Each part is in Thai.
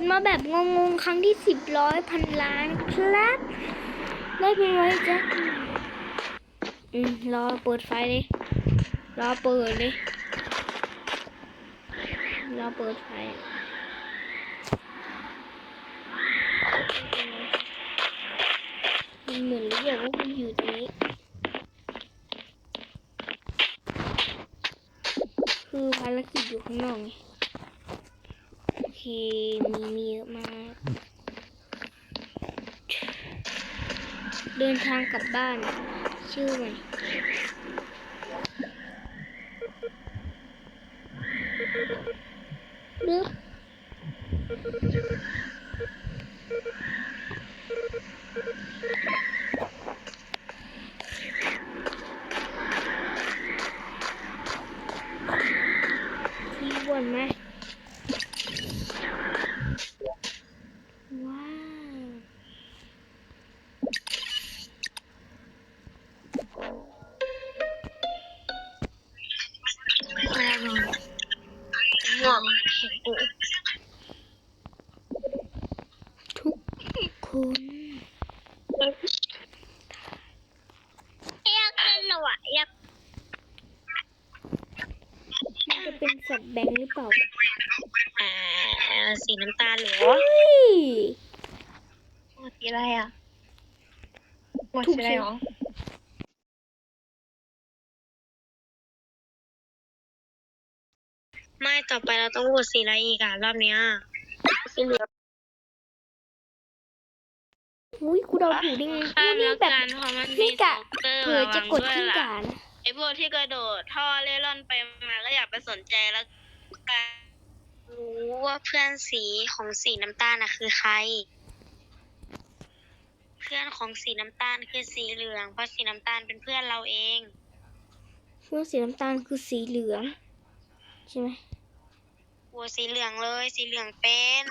ดมาแบบงงๆ ครั้งที่สิบร้อยพันล้านครับ ได้เป็นไว้จ้ะอืมรอเปิดไฟเลยรอเปิดเลยรอเปิดไฟมันเหมือนรู้แบบว่ามันอยู่ตรงนี้ คือภารกิจอยู่ข้างนอกไง มีมีเยอะมาก เดินทางกลับบ้าน ชื่อมันลึกที่บนไหม ว้าว ง่วง ทุกคน อยากเล่นหรอวะอยาก มันจะเป็นสัตว์แบงค์หรือเปล่าอ่าสีน้ำตาลเหลือเฮ้ยหมดสีอะไรอะหมดถูกสีอะไรสิหรอไม่ต่อไปเราต้องโหวตสีอะไรอีกอะรอบเนี้ยสีเหลืองอุ้ยกูเดาถูกได้ไงข้ากูมนี่แล้วแบบกันเพราะมันนี่มีกะโจ๊กเกอร์เผื่อจะกดวางขึ้นด้วยล่ะการไอ้พวกที่กระโดดท่อเล่ร่อนไปมาก็อยากไปสนใจแล้วกัน รู้ว่าเพื่อนสีของสีน้ำตาลน่ะคือใคร เพื่อนของสีน้ำตาลคือสีเหลือง เพราะสีน้ำตาลเป็นเพื่อนเราเองเสื้อสีน้ำตาลคือสีเหลือง ใช่ไหมโหวตสีเหลืองเลย สีเหลืองเป็น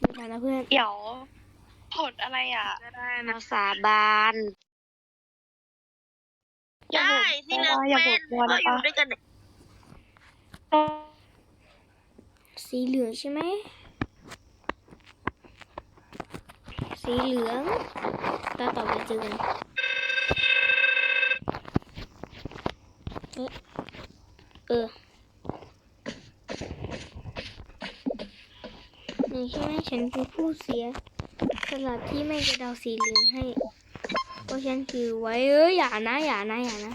ไม่ทันนะเพื่อน เดี๋ยวผลอะไรอะก็ได้นะสาบานได้ที่เลือกอย่าเป็บ่นนมัวนะก็อยู่ปะด้วยกันเนี่ย สีเหลืองใช่ไหม สีเหลืองตาต่อไปเจอกันเอ๊ะเออนี่ใช่ไหมฉันคือผู้เสียสลับที่ไม่จะเดาสีเหลืองให้เพราะฉันคือไว้เอ้ยอย่านะอย่านะอย่านะ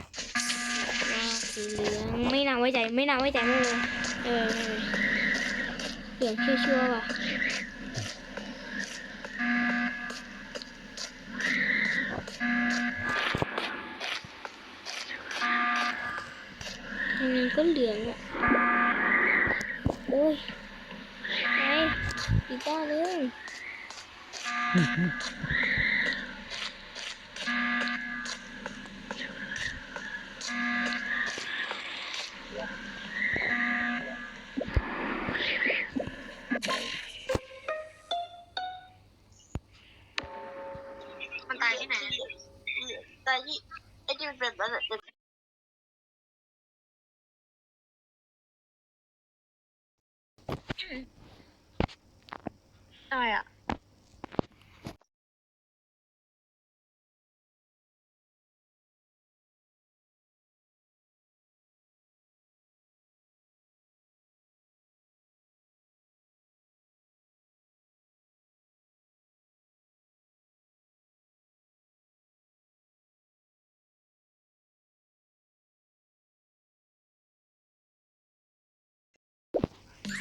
สีเหลืองไม่น่าไว้ใจไม่น่าไว้ใจไม่เลยเออ เลยเหลืองชั่วๆว่ะยังไงก็เหลืองอะ โอ้ยไอ้อีกด้านเลย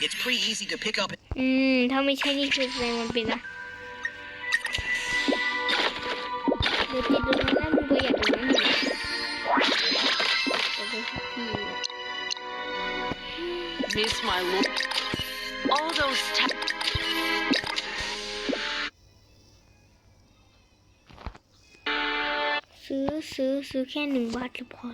It's pretty easy to pick up อืมถ้าไม่ใช่นี่คือแสดงมันเป็นนะเดี๋ยวติดตรงนั้นนะมึงประหยัดตรงนั้นอยู่แต่เป็นที่ Miss my lord. All those ta- ซื้อซื้อซื้อแค่หนึ่งบาทก็พอ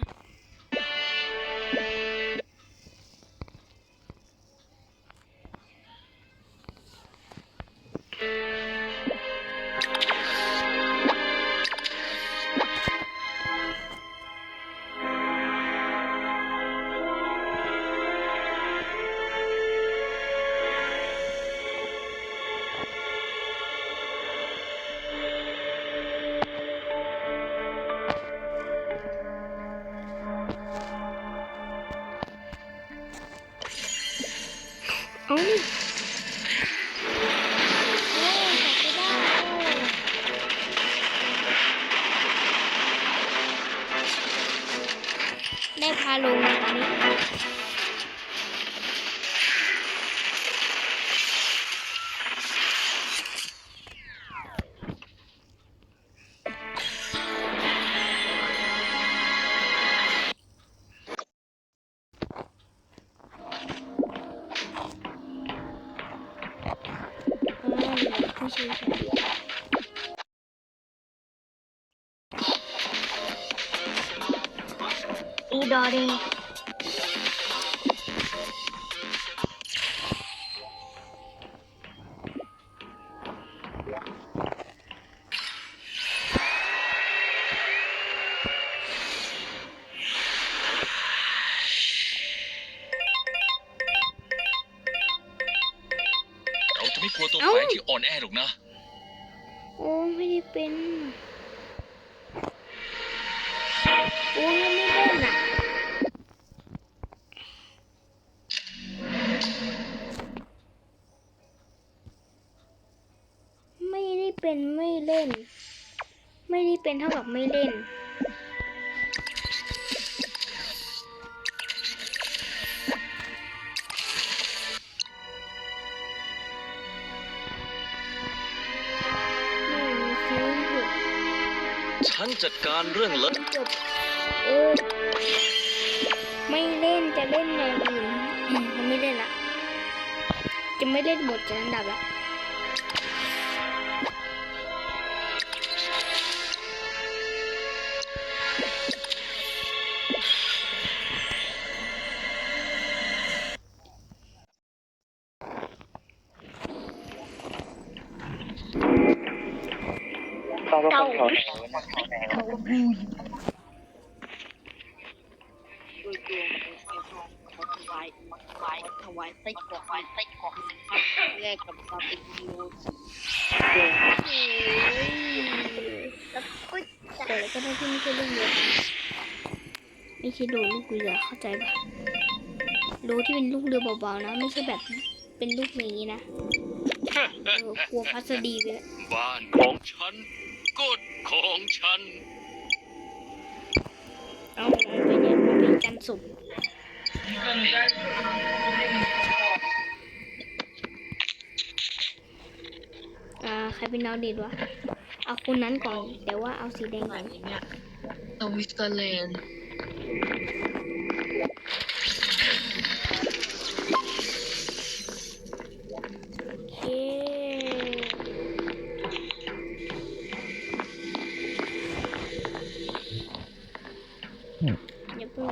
ดอดีเราจะไม่กลัวตัวเอ้าแฝงที่อ่อนแอหรอกนะ โอ้ไม่ได้เป็น จัดการเรื่องเลิศจบเออไม่เล่นจะเล่นอะไรอื่นอืมมันไม่เล่นละ จะไม่เล่นหมดจะอันดับละ เต้าถวาถวายถวายไส้กรอกถวายไส้กรอกแลกกับความเป็นยูแต่แล้วก็ได้ที่ไม่ใช่ลูกเรือไม่ใช่โดลูกเรือเข้าใจปะโดที่เป็นลูกเรือเบาๆนะ ไม่ใช่แบบเป็นลูกอย่างนี้นะกลัวพัสดีเลยบ้านของฉัน กฎของฉัน เอามันเป็นยังมันเป็นจันทร์สุกร์อ่าใครเป็นดาวเด็ดวะ เอาคนนั้นก่อนแต่ว่าเอาสีแดงก่อน สวิตเซอร์แลนด์ อ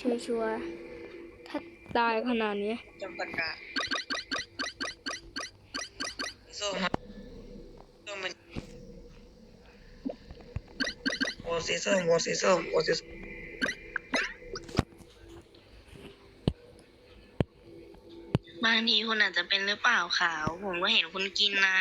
ชัวชัวร์ๆถ้าตายขนาดนี้จำปากกาส้มส้มมันโอซีส้มโอซีส้มโอซีส้มบางทีคุณอาจจะเป็นหรือเปล่าขาว ผมก็เห็นคุณกินนะ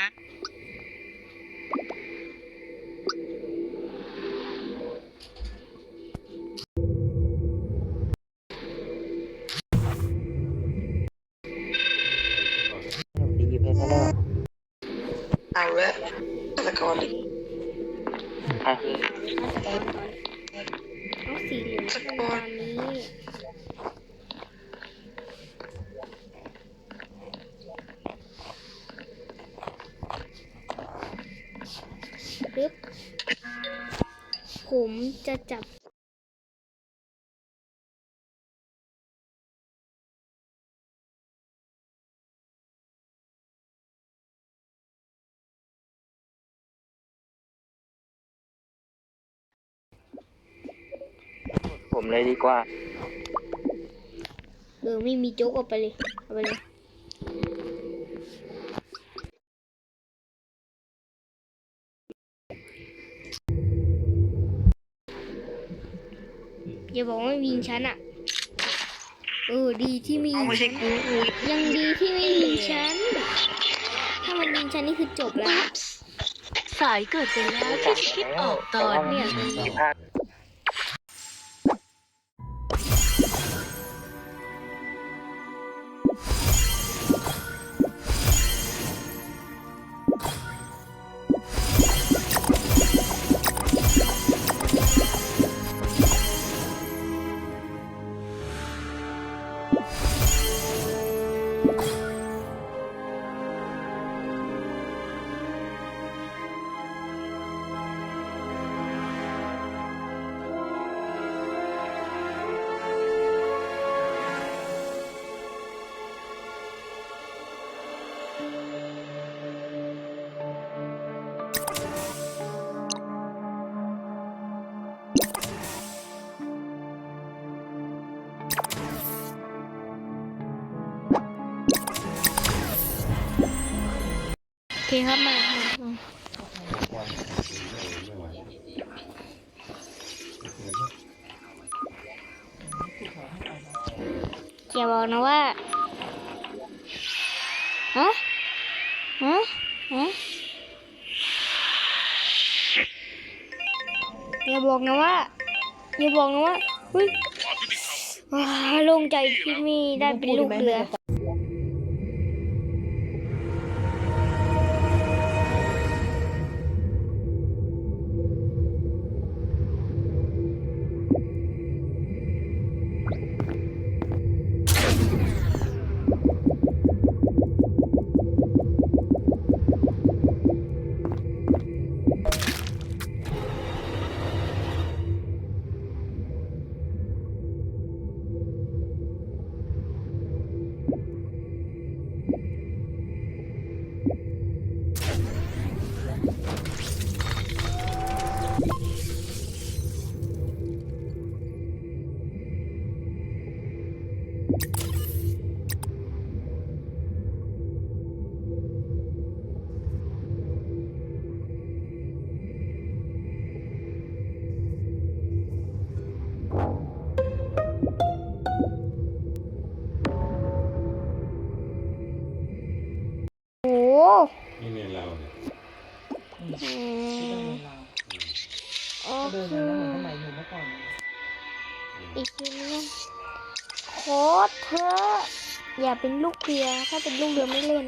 จะจับผมเลยดีกว่า เออไม่มีโจ๊กเอาไปเลย เอาไปเลย อย่าบอกว่าไม่ยิงฉันอะเออดีที่ไม่ยิงไม่ใช่ฉันกูกูยังดีที่ไม่ยิงฉัน ถ้ามันยิงฉันนี่คือจบแล้ว สายเกิดไปแล้วที่จะคิดออกตอนเนี่ย สิบห้า เคครับมาอย่าบอกนะว่าฮะฮะฮะอย่าบอกนะว่าอย่าบอกนะว่าเฮ้ยว้าโล่งใจที่มีได้เป็นลูกเรือ โอ้โหนี่เนี่ยเราเนี่ยอืมโอเคอีกทีนึงโคตรเธอะอย่าเป็นลูกเรือถ้าเป็นลูกเรือไม่เล่น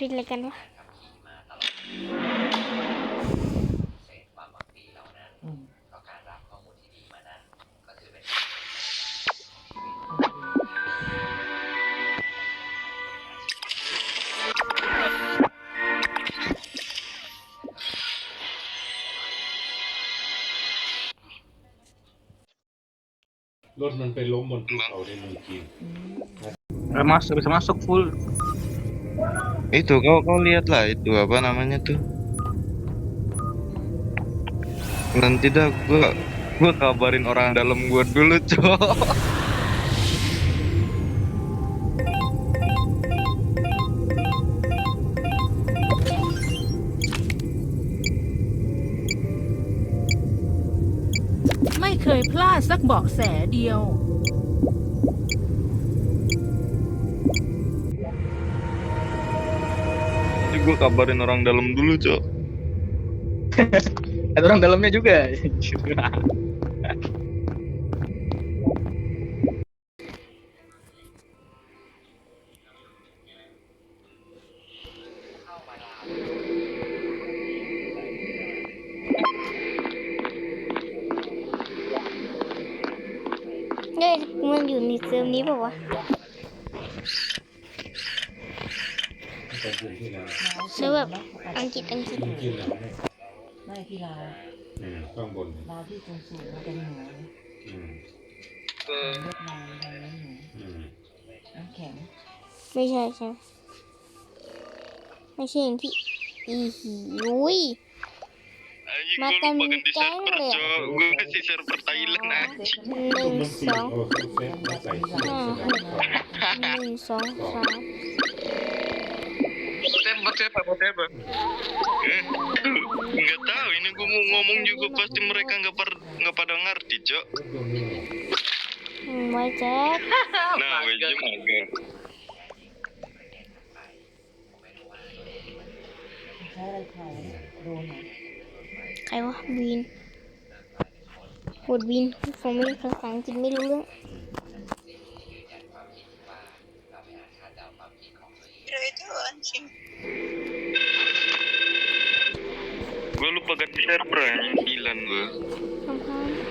มันเป็นอะไรกันวะรถมันไปล้มบนภูเขาในเมืองจีน masuk bisa masuk full Itu kau kau lihatlah itu apa namanya tuh. Nanti dah gua gua kabarin orang dalam gua dulu, Cok. ไม่เคยพลาดสักเบาะแสเดียว Nanti gua kabarin orang dalam dulu, Cok. ada orang dalamnya juga เฮ้ยมันอยู่ในเซิร์ฟนี้เปล่าวะ ซิร์ฟแบบอังกฤษอังกฤษกินกินอะไรไม่ที่ลาวอืมข้างบนลาวที่สูงสูงมันเป็นเหนืออืมเออเวียดนามทางนั้นเหนืออืมน้ำแข็งไม่ใช่ใช่ไหมไม่ใช่อย่างที่อีหิอุ้ย Anjing gue Makan lupa ganti bintang server ya? cok Gue kasih server Thailand anjing หนึ่งมันสีสองโอ้เซฟมาใส่เสื้อห้าหกหนึ่งสองสาม Buat siapa? Buat siapa? Eh, Nggak tahu ini gue mau ngomong juga pasti mereka nggak per nggak pada ngerti cok อืมไว้แจ็ค Nah gue aja mager ใช้อะไรถ่ายโดนเห Gue lupa ganti server anjing Hilan gue คำ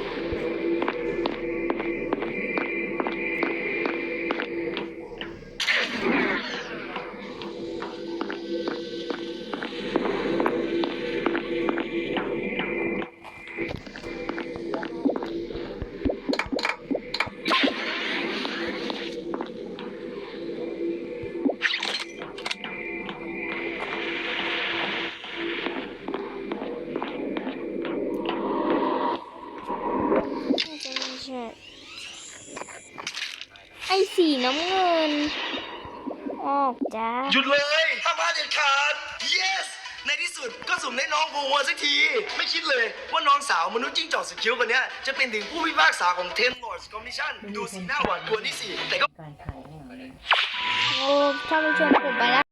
หยุดเลยห้ามพลาดเด็ดขาด yes ในที่สุดก็สุ่มได้น้องโบวัวสักที ไม่คิดเลยว่าน้องสาวมนุษย์จิ้งจอกสกิลคนเนี้ยจะเป็นถึงผู้พิพากษาของ Ten Lords Commission ดูสีหน้าหวาดกลัวนี่สิแต่ก็ การขายเนี่ย โอ้ท่านผู้ชมผมไปแล้ว